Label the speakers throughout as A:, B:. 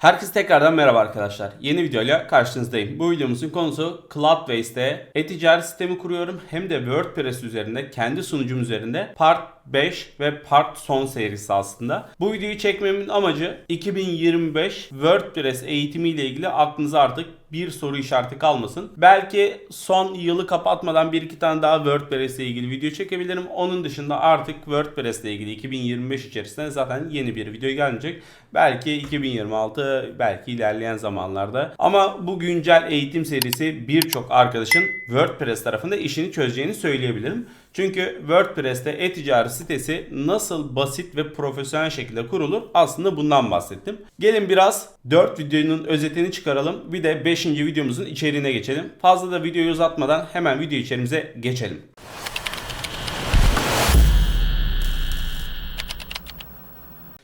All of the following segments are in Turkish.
A: Herkese tekrardan merhaba arkadaşlar. Yeni videoyla karşınızdayım. Bu videomuzun konusu Cloudways'te e-ticaret sistemi kuruyorum. Hem de WordPress üzerinde, kendi sunucum üzerinde Part 5 ve Part son serisi aslında. Bu videoyu çekmemin amacı 2025 WordPress eğitimi ile ilgili aklınıza artık bir soru işareti kalmasın. Belki son yılı kapatmadan bir iki tane daha WordPress ile ilgili video çekebilirim. Onun dışında artık WordPress ile ilgili 2025 içerisinde zaten yeni bir video gelecek. Belki 2026, belki ilerleyen zamanlarda. Ama bu güncel eğitim serisi birçok arkadaşın WordPress tarafında işini çözeceğini söyleyebilirim. Çünkü WordPress'te e-ticaret sitesi nasıl basit ve profesyonel şekilde kurulur aslında bundan bahsettim. Gelin biraz 4 videonun özetini çıkaralım. Bir de 5. videomuzun içeriğine geçelim. Fazla da videoyu uzatmadan hemen video içerimize geçelim.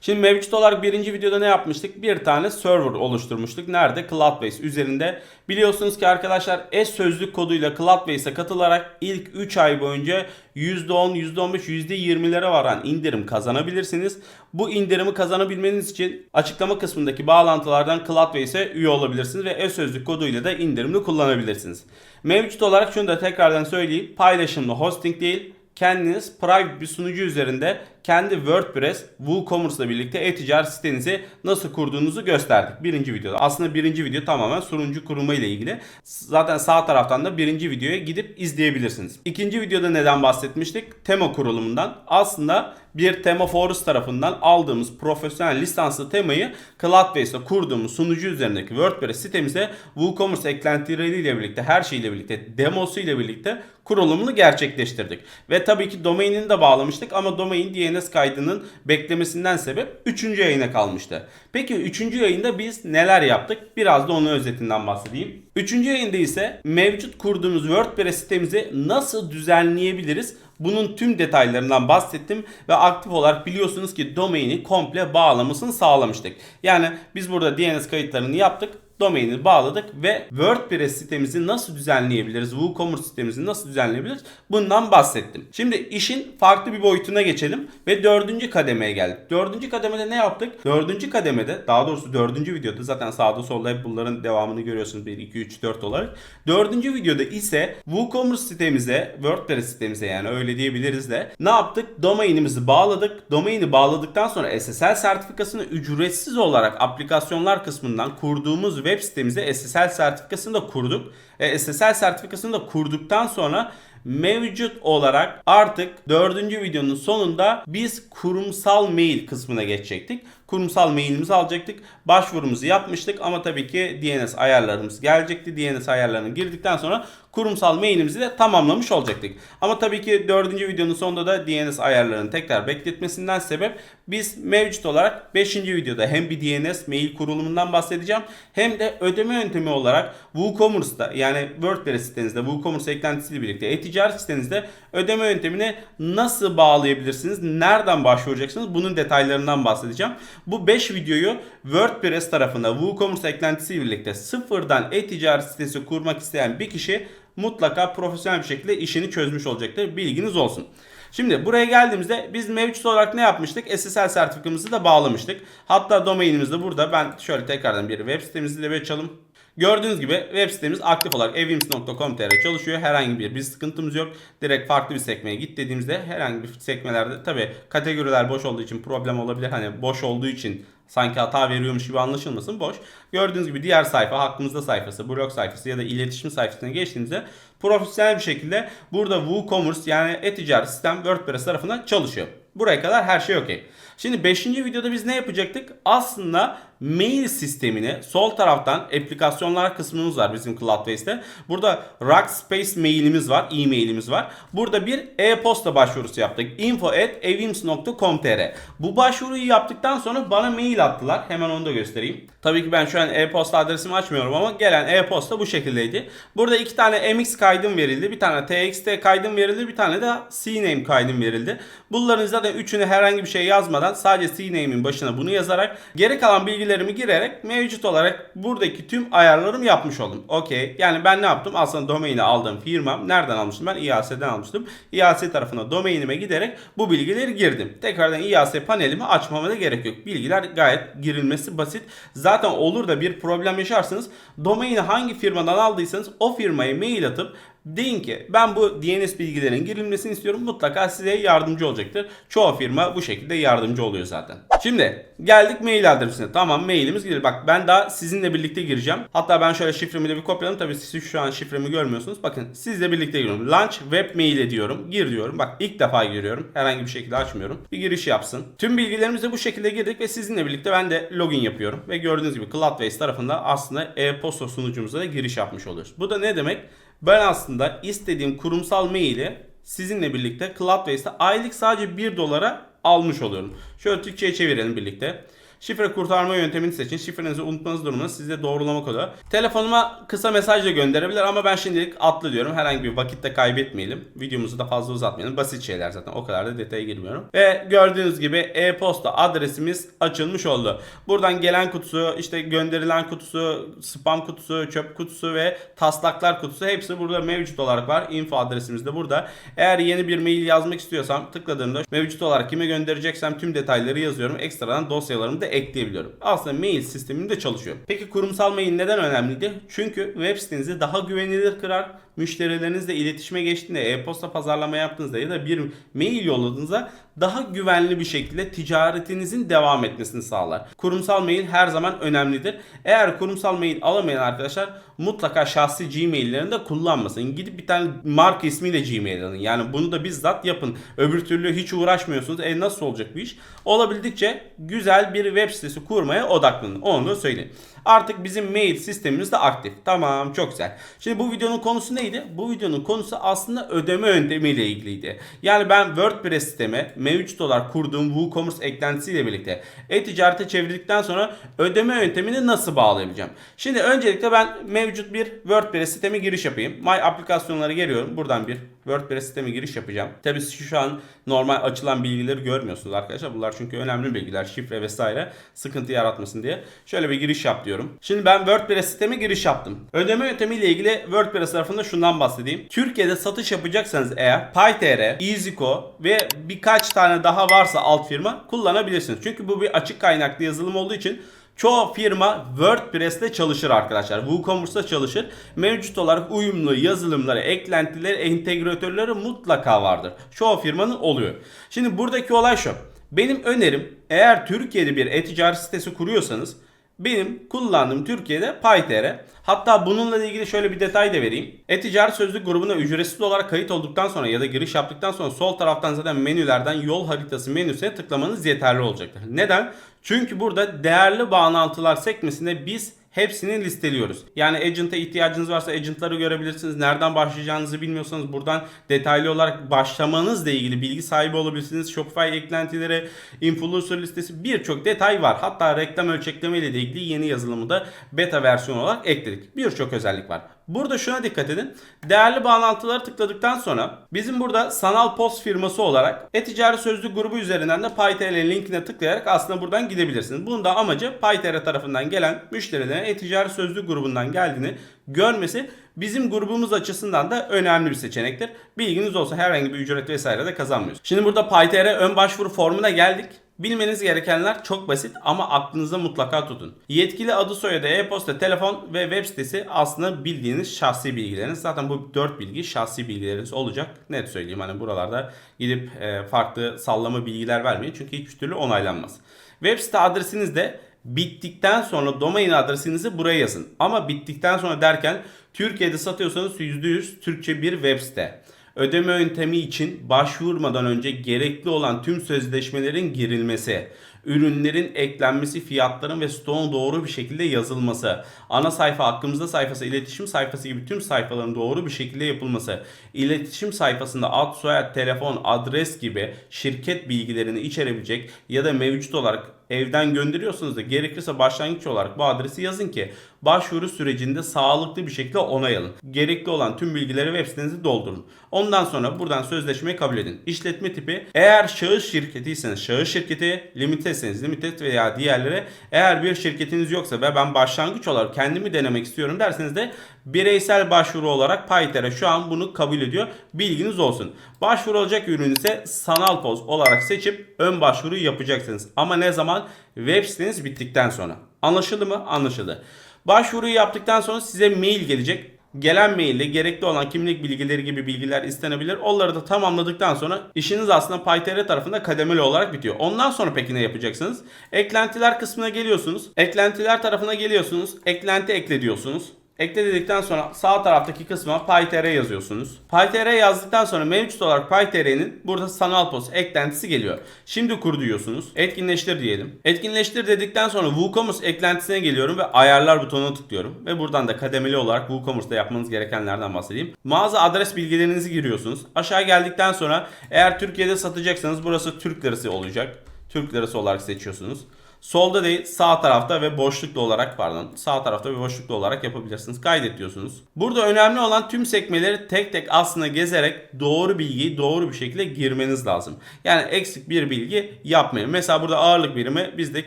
A: Şimdi mevcut olarak birinci videoda ne yapmıştık? Bir tane server oluşturmuştuk. Nerede? Cloudbase üzerinde. Biliyorsunuz ki arkadaşlar e-sözlük koduyla Cloudbase'e katılarak ilk 3 ay boyunca %10, %15, %20'lere varan indirim kazanabilirsiniz. Bu indirimi kazanabilmeniz için açıklama kısmındaki bağlantılardan Cloudbase'e üye olabilirsiniz ve e-sözlük koduyla da indirimli kullanabilirsiniz. Mevcut olarak şunu da tekrardan söyleyeyim. Paylaşımlı hosting değil, kendiniz private bir sunucu üzerinde kendi WordPress, WooCommerce ile birlikte e-ticaret sitenizi nasıl kurduğunuzu gösterdik birinci videoda. Aslında birinci video tamamen sunucu kurumu ile ilgili. Zaten sağ taraftan da birinci videoya gidip izleyebilirsiniz. İkinci videoda neden bahsetmiştik? Tema kurulumundan. Aslında bir Tema Forest tarafından aldığımız profesyonel lisanslı temayı Cloudbase'de kurduğumuz sunucu üzerindeki WordPress sitemize WooCommerce eklentileriyle birlikte her şeyle birlikte demosu ile birlikte kurulumunu gerçekleştirdik. Ve tabii ki domainini de bağlamıştık ama domain DNS kaydının beklemesinden sebep 3. yayına kalmıştı. Peki 3. yayında biz neler yaptık? Biraz da onun özetinden bahsedeyim. 3. yayında ise mevcut kurduğumuz WordPress sitemizi nasıl düzenleyebiliriz? Bunun tüm detaylarından bahsettim ve aktif olarak biliyorsunuz ki domaini komple bağlamasını sağlamıştık. Yani biz burada DNS kayıtlarını yaptık domaini bağladık ve WordPress sitemizi nasıl düzenleyebiliriz? WooCommerce sitemizi nasıl düzenleyebiliriz? Bundan bahsettim. Şimdi işin farklı bir boyutuna geçelim ve dördüncü kademeye geldik. Dördüncü kademede ne yaptık? Dördüncü kademede daha doğrusu dördüncü videoda zaten sağda solda hep bunların devamını görüyorsunuz. 1, 2, 3, 4 olarak. Dördüncü videoda ise WooCommerce sitemize, WordPress sitemize yani öyle diyebiliriz de ne yaptık? Domainimizi bağladık. Domaini bağladıktan sonra SSL sertifikasını ücretsiz olarak aplikasyonlar kısmından kurduğumuz web sitemize SSL sertifikasını da kurduk. E, SSL sertifikasını da kurduktan sonra mevcut olarak artık dördüncü videonun sonunda biz kurumsal mail kısmına geçecektik. Kurumsal mailimizi alacaktık. Başvurumuzu yapmıştık ama tabii ki DNS ayarlarımız gelecekti. DNS ayarlarını girdikten sonra kurumsal mailimizi de tamamlamış olacaktık. Ama tabii ki dördüncü videonun sonunda da DNS ayarlarını tekrar bekletmesinden sebep biz mevcut olarak 5. videoda hem bir DNS mail kurulumundan bahsedeceğim hem de ödeme yöntemi olarak WooCommerce'da yani WordPress sitenizde WooCommerce eklentisiyle birlikte e-ticaret sitenizde ödeme yöntemini nasıl bağlayabilirsiniz? Nereden başvuracaksınız? Bunun detaylarından bahsedeceğim. Bu 5 videoyu WordPress tarafında WooCommerce eklentisiyle birlikte sıfırdan e-ticaret sitesi kurmak isteyen bir kişi mutlaka profesyonel bir şekilde işini çözmüş olacaktır. Bilginiz olsun. Şimdi buraya geldiğimizde biz mevcut olarak ne yapmıştık? SSL sertifikamızı da bağlamıştık. Hatta domainimiz de burada. Ben şöyle tekrardan bir web sitemizi de açalım. Gördüğünüz gibi web sitemiz aktif olarak evims.com.tr çalışıyor. Herhangi bir bir sıkıntımız yok. Direkt farklı bir sekmeye git dediğimizde herhangi bir sekmelerde tabi kategoriler boş olduğu için problem olabilir. Hani boş olduğu için sanki hata veriyormuş gibi anlaşılmasın boş. Gördüğünüz gibi diğer sayfa hakkımızda sayfası, blog sayfası ya da iletişim sayfasına geçtiğimizde profesyonel bir şekilde burada WooCommerce yani e-ticaret sistem WordPress tarafından çalışıyor. Buraya kadar her şey okey. Şimdi 5. videoda biz ne yapacaktık? Aslında mail sistemini sol taraftan aplikasyonlar kısmımız var bizim Cloudways'te. Burada Rackspace mailimiz var, e-mailimiz var. Burada bir e-posta başvurusu yaptık. info at evims.com.tr Bu başvuruyu yaptıktan sonra bana mail attılar. Hemen onu da göstereyim. Tabii ki ben şu an e-posta adresimi açmıyorum ama gelen e-posta bu şekildeydi. Burada iki tane MX kaydım verildi. Bir tane TXT kaydım verildi. Bir tane de CNAME kaydım verildi. Bunların zaten üçünü herhangi bir şey yazmadan sadece CNAME'in başına bunu yazarak geri kalan bilgilerimi girerek mevcut olarak buradaki tüm ayarlarımı yapmış oldum. Okey. Yani ben ne yaptım? Aslında domaini aldığım firmam nereden almıştım? Ben IAS'den almıştım. IAS tarafına domainime giderek bu bilgileri girdim. Tekrardan IAS panelimi açmama da gerek yok. Bilgiler gayet girilmesi basit. Zaten olur da bir problem yaşarsanız domaini hangi firmadan aldıysanız o firmaya mail atıp Deyin ki ben bu DNS bilgilerin girilmesini istiyorum. Mutlaka size yardımcı olacaktır. Çoğu firma bu şekilde yardımcı oluyor zaten. Şimdi geldik mail adresine. Tamam mailimiz girir. Bak ben daha sizinle birlikte gireceğim. Hatta ben şöyle şifremi de bir kopyaladım. Tabii siz şu an şifremi görmüyorsunuz. Bakın sizle birlikte giriyorum. Launch web mail ediyorum. Gir diyorum. Bak ilk defa giriyorum. Herhangi bir şekilde açmıyorum. Bir giriş yapsın. Tüm bilgilerimizi bu şekilde girdik ve sizinle birlikte ben de login yapıyorum. Ve gördüğünüz gibi Cloudways tarafında aslında e-posta sunucumuza da giriş yapmış oluyoruz. Bu da ne demek? Ben aslında istediğim kurumsal maili sizinle birlikte Cloudways'te aylık sadece 1 dolara almış oluyorum. Şöyle Türkçe'ye çevirelim birlikte. Şifre kurtarma yöntemini seçin. Şifrenizi unutmanız durumunda size doğrulama kodu. Telefonuma kısa mesajla gönderebilir ama ben şimdilik atlı diyorum. Herhangi bir vakitte kaybetmeyelim. Videomuzu da fazla uzatmayalım. Basit şeyler zaten. O kadar da detaya girmiyorum. Ve gördüğünüz gibi e-posta adresimiz açılmış oldu. Buradan gelen kutusu, işte gönderilen kutusu, spam kutusu, çöp kutusu ve taslaklar kutusu hepsi burada mevcut olarak var. Info adresimiz de burada. Eğer yeni bir mail yazmak istiyorsam tıkladığımda mevcut olarak kime göndereceksem tüm detayları yazıyorum. Ekstradan dosyalarımı da ekleyebiliyorum. Aslında mail sisteminde çalışıyor. Peki kurumsal mail neden önemliydi? Çünkü web sitenizi daha güvenilir kırar. Müşterilerinizle iletişime geçtiğinde, e-posta pazarlama yaptığınızda ya da bir mail yolladığınızda daha güvenli bir şekilde ticaretinizin devam etmesini sağlar. Kurumsal mail her zaman önemlidir. Eğer kurumsal mail alamayan arkadaşlar mutlaka şahsi Gmail'lerini de kullanmasın. Gidip bir tane marka ismiyle Gmail alın. Yani bunu da bizzat yapın. Öbür türlü hiç uğraşmıyorsunuz. E nasıl olacak bu iş? Olabildikçe güzel bir web sitesi kurmaya odaklanın. Onu söyleyeyim. Artık bizim mail sistemimiz de aktif. Tamam çok güzel. Şimdi bu videonun konusu neydi? Bu videonun konusu aslında ödeme yöntemiyle ilgiliydi. Yani ben WordPress siteme mevcut olarak kurduğum WooCommerce eklentisiyle birlikte e-ticarete çevirdikten sonra ödeme yöntemini nasıl bağlayabileceğim? Şimdi öncelikle ben mevcut bir WordPress siteme giriş yapayım. My aplikasyonlara geliyorum. Buradan bir WordPress siteme giriş yapacağım. Tabii siz şu an normal açılan bilgileri görmüyorsunuz arkadaşlar. Bunlar çünkü önemli bilgiler, şifre vesaire sıkıntı yaratmasın diye. Şöyle bir giriş yap diyorum. Şimdi ben WordPress siteme giriş yaptım. Ödeme yöntemiyle ilgili WordPress tarafında şundan bahsedeyim. Türkiye'de satış yapacaksanız eğer PayTR, EasyCo ve birkaç tane daha varsa alt firma kullanabilirsiniz. Çünkü bu bir açık kaynaklı yazılım olduğu için Çoğu firma WordPress'te çalışır arkadaşlar. WooCommerce'da çalışır. Mevcut olarak uyumlu yazılımları, eklentileri, entegratörleri mutlaka vardır. Çoğu firmanın oluyor. Şimdi buradaki olay şu. Benim önerim eğer Türkiye'de bir e-ticaret sitesi kuruyorsanız benim kullandığım Türkiye'de PayTR. Hatta bununla ilgili şöyle bir detay da vereyim. E-ticaret sözlük grubuna ücretsiz olarak kayıt olduktan sonra ya da giriş yaptıktan sonra sol taraftan zaten menülerden yol haritası menüsüne tıklamanız yeterli olacaktır. Neden? Çünkü burada değerli bağlantılar sekmesinde biz hepsini listeliyoruz. Yani agent'a ihtiyacınız varsa agent'ları görebilirsiniz. Nereden başlayacağınızı bilmiyorsanız buradan detaylı olarak başlamanızla ilgili bilgi sahibi olabilirsiniz. Shopify eklentileri, influencer listesi birçok detay var. Hatta reklam ölçekleme ile ilgili yeni yazılımı da beta versiyon olarak ekledik. Birçok özellik var. Burada şuna dikkat edin. Değerli bağlantıları tıkladıktan sonra bizim burada sanal post firması olarak e-ticaret sözlük grubu üzerinden de PayTR linkine tıklayarak aslında buradan gidebilirsiniz. Bunun da amacı PayTR tarafından gelen müşterilerin e-ticaret sözlük grubundan geldiğini görmesi bizim grubumuz açısından da önemli bir seçenektir. Bilginiz olsa herhangi bir ücret vesaire de kazanmıyoruz. Şimdi burada PayTR ön başvuru formuna geldik. Bilmeniz gerekenler çok basit ama aklınıza mutlaka tutun. Yetkili adı soyadı, e-posta, telefon ve web sitesi aslında bildiğiniz şahsi bilgileriniz. Zaten bu 4 bilgi şahsi bilgileriniz olacak. Net söyleyeyim hani buralarda gidip e, farklı sallama bilgiler vermeyin çünkü hiçbir türlü onaylanmaz. Web site adresiniz de bittikten sonra domain adresinizi buraya yazın. Ama bittikten sonra derken Türkiye'de satıyorsanız %100 Türkçe bir web site ödeme yöntemi için başvurmadan önce gerekli olan tüm sözleşmelerin girilmesi, ürünlerin eklenmesi, fiyatların ve stoğun doğru bir şekilde yazılması, ana sayfa hakkımızda sayfası, iletişim sayfası gibi tüm sayfaların doğru bir şekilde yapılması, iletişim sayfasında ad, soyad, telefon, adres gibi şirket bilgilerini içerebilecek ya da mevcut olarak evden gönderiyorsunuz da gerekirse başlangıç olarak bu adresi yazın ki başvuru sürecinde sağlıklı bir şekilde onay alın. Gerekli olan tüm bilgileri web sitenize doldurun. Ondan sonra buradan sözleşmeyi kabul edin. İşletme tipi eğer şahıs şirketiyseniz şahıs şirketi, limiteseniz limited veya diğerleri eğer bir şirketiniz yoksa ve ben başlangıç olarak kendimi denemek istiyorum derseniz de bireysel başvuru olarak Payter'e şu an bunu kabul ediyor. Bilginiz olsun. Başvuru olacak ürün ise sanal poz olarak seçip ön başvuruyu yapacaksınız. Ama ne zaman? Web siteniz bittikten sonra. Anlaşıldı mı? Anlaşıldı. Başvuruyu yaptıktan sonra size mail gelecek. Gelen mailde gerekli olan kimlik bilgileri gibi bilgiler istenebilir. Onları da tamamladıktan sonra işiniz aslında PyTR tarafında kademeli olarak bitiyor. Ondan sonra peki ne yapacaksınız? Eklentiler kısmına geliyorsunuz. Eklentiler tarafına geliyorsunuz. Eklenti ekle diyorsunuz. Ekle dedikten sonra sağ taraftaki kısma PyTR yazıyorsunuz. PyTR yazdıktan sonra mevcut olarak PyTR'nin burada sanal post eklentisi geliyor. Şimdi kur diyorsunuz. Etkinleştir diyelim. Etkinleştir dedikten sonra WooCommerce eklentisine geliyorum ve ayarlar butonuna tıklıyorum. Ve buradan da kademeli olarak WooCommerce'da yapmanız gerekenlerden bahsedeyim. Mağaza adres bilgilerinizi giriyorsunuz. Aşağı geldikten sonra eğer Türkiye'de satacaksanız burası Türk lirası olacak. Türk lirası olarak seçiyorsunuz. Solda değil sağ tarafta ve boşluklu olarak pardon sağ tarafta ve boşluklu olarak yapabilirsiniz. Kaydet diyorsunuz. Burada önemli olan tüm sekmeleri tek tek aslında gezerek doğru bilgiyi doğru bir şekilde girmeniz lazım. Yani eksik bir bilgi yapmayın. Mesela burada ağırlık birimi bizde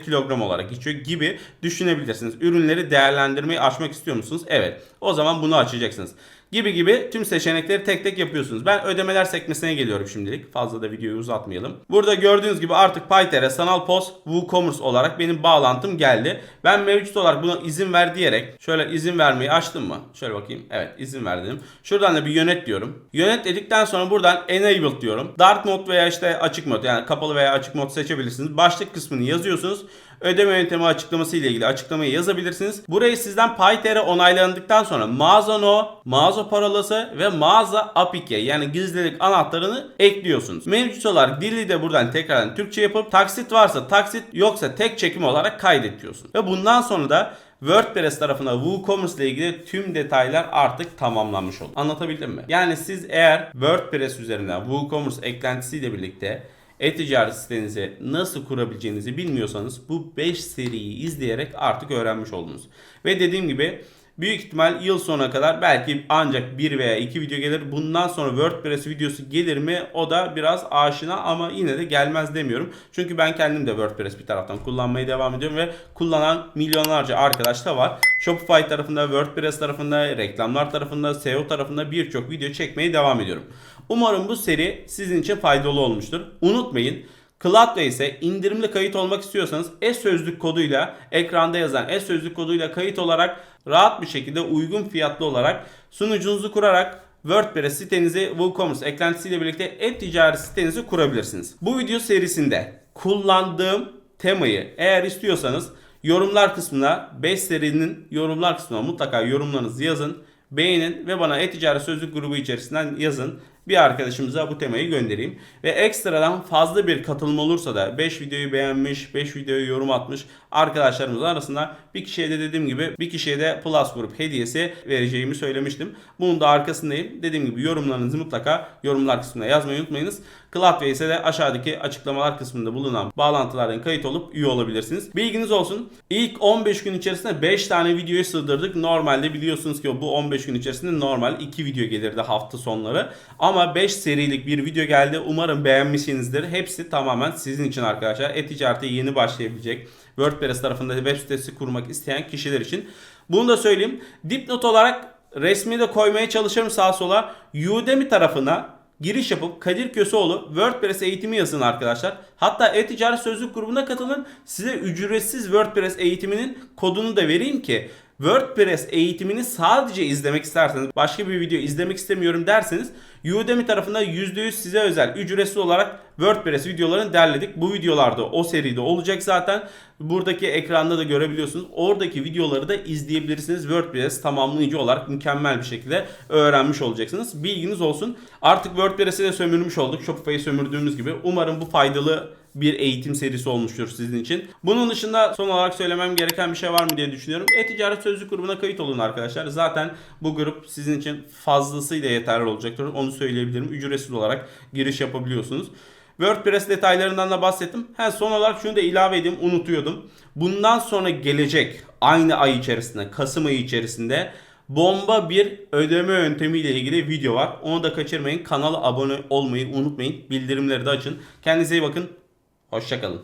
A: kilogram olarak geçiyor gibi düşünebilirsiniz. Ürünleri değerlendirmeyi açmak istiyor musunuz? Evet. O zaman bunu açacaksınız gibi gibi tüm seçenekleri tek tek yapıyorsunuz. Ben ödemeler sekmesine geliyorum şimdilik. Fazla da videoyu uzatmayalım. Burada gördüğünüz gibi artık PyTR sanal post WooCommerce olarak benim bağlantım geldi. Ben mevcut olarak buna izin ver diyerek şöyle izin vermeyi açtım mı? Şöyle bakayım. Evet izin verdim. Şuradan da bir yönet diyorum. Yönet dedikten sonra buradan enabled diyorum. Dark mode veya işte açık mod yani kapalı veya açık mod seçebilirsiniz. Başlık kısmını yazıyorsunuz ödeme yöntemi açıklaması ile ilgili açıklamayı yazabilirsiniz. Burayı sizden PyTR onaylandıktan sonra mağaza no, mağaza parolası ve mağaza API yani gizlilik anahtarını ekliyorsunuz. Mevcut olarak dili de buradan tekrardan Türkçe yapıp taksit varsa taksit yoksa tek çekim olarak kaydediyorsun. Ve bundan sonra da WordPress tarafına WooCommerce ile ilgili tüm detaylar artık tamamlanmış oldu. Anlatabildim mi? Yani siz eğer WordPress üzerinden WooCommerce eklentisiyle birlikte e-ticaret sitenizi nasıl kurabileceğinizi bilmiyorsanız bu 5 seriyi izleyerek artık öğrenmiş oldunuz. Ve dediğim gibi Büyük ihtimal yıl sonuna kadar belki ancak bir veya iki video gelir. Bundan sonra WordPress videosu gelir mi? O da biraz aşina ama yine de gelmez demiyorum. Çünkü ben kendim de WordPress bir taraftan kullanmaya devam ediyorum ve kullanan milyonlarca arkadaş da var. Shopify tarafında, WordPress tarafında, reklamlar tarafında, SEO tarafında birçok video çekmeye devam ediyorum. Umarım bu seri sizin için faydalı olmuştur. Unutmayın Cloudway ise indirimli kayıt olmak istiyorsanız e-sözlük koduyla ekranda yazan e-sözlük koduyla kayıt olarak rahat bir şekilde uygun fiyatlı olarak sunucunuzu kurarak WordPress sitenizi WooCommerce eklentisiyle birlikte e-ticaret sitenizi kurabilirsiniz. Bu video serisinde kullandığım temayı eğer istiyorsanız yorumlar kısmına 5 serinin yorumlar kısmına mutlaka yorumlarınızı yazın. Beğenin ve bana e-ticaret sözlük grubu içerisinden yazın bir arkadaşımıza bu temayı göndereyim. Ve ekstradan fazla bir katılım olursa da 5 videoyu beğenmiş, 5 videoyu yorum atmış arkadaşlarımız arasında bir kişiye de dediğim gibi bir kişiye de Plus Grup hediyesi vereceğimi söylemiştim. Bunun da arkasındayım. Dediğim gibi yorumlarınızı mutlaka yorumlar kısmına yazmayı unutmayınız. Cloudway ise de aşağıdaki açıklamalar kısmında bulunan bağlantılardan kayıt olup üye olabilirsiniz. Bilginiz olsun. İlk 15 gün içerisinde 5 tane videoyu sığdırdık. Normalde biliyorsunuz ki bu 15 gün içerisinde normal 2 video gelirdi hafta sonları. Ama 5 serilik bir video geldi. Umarım beğenmişsinizdir. Hepsi tamamen sizin için arkadaşlar. E-ticarete yeni başlayabilecek WordPress tarafında web sitesi kurmak isteyen kişiler için. Bunu da söyleyeyim. Dipnot olarak resmi de koymaya çalışırım sağa sola. Udemy tarafına giriş yapıp Kadir Köseoğlu WordPress eğitimi yazın arkadaşlar. Hatta e-ticaret sözlük grubuna katılın. Size ücretsiz WordPress eğitiminin kodunu da vereyim ki WordPress eğitimini sadece izlemek isterseniz, başka bir video izlemek istemiyorum derseniz Udemy tarafında %100 size özel ücretsiz olarak WordPress videolarını derledik. Bu videolarda o seride olacak zaten. Buradaki ekranda da görebiliyorsunuz. Oradaki videoları da izleyebilirsiniz. WordPress tamamlayıcı olarak mükemmel bir şekilde öğrenmiş olacaksınız. Bilginiz olsun. Artık WordPress'i de sömürmüş olduk. Shopify'ı sömürdüğümüz gibi. Umarım bu faydalı bir eğitim serisi olmuştur sizin için. Bunun dışında son olarak söylemem gereken bir şey var mı diye düşünüyorum. E-ticaret sözlük grubuna kayıt olun arkadaşlar. Zaten bu grup sizin için fazlasıyla yeterli olacaktır. Onu söyleyebilirim. Ücretsiz olarak giriş yapabiliyorsunuz. WordPress detaylarından da bahsettim. Ha, son olarak şunu da ilave edeyim unutuyordum. Bundan sonra gelecek aynı ay içerisinde Kasım ayı içerisinde bomba bir ödeme yöntemiyle ilgili video var. Onu da kaçırmayın. Kanala abone olmayı unutmayın. Bildirimleri de açın. Kendinize iyi bakın. Hoşçakalın.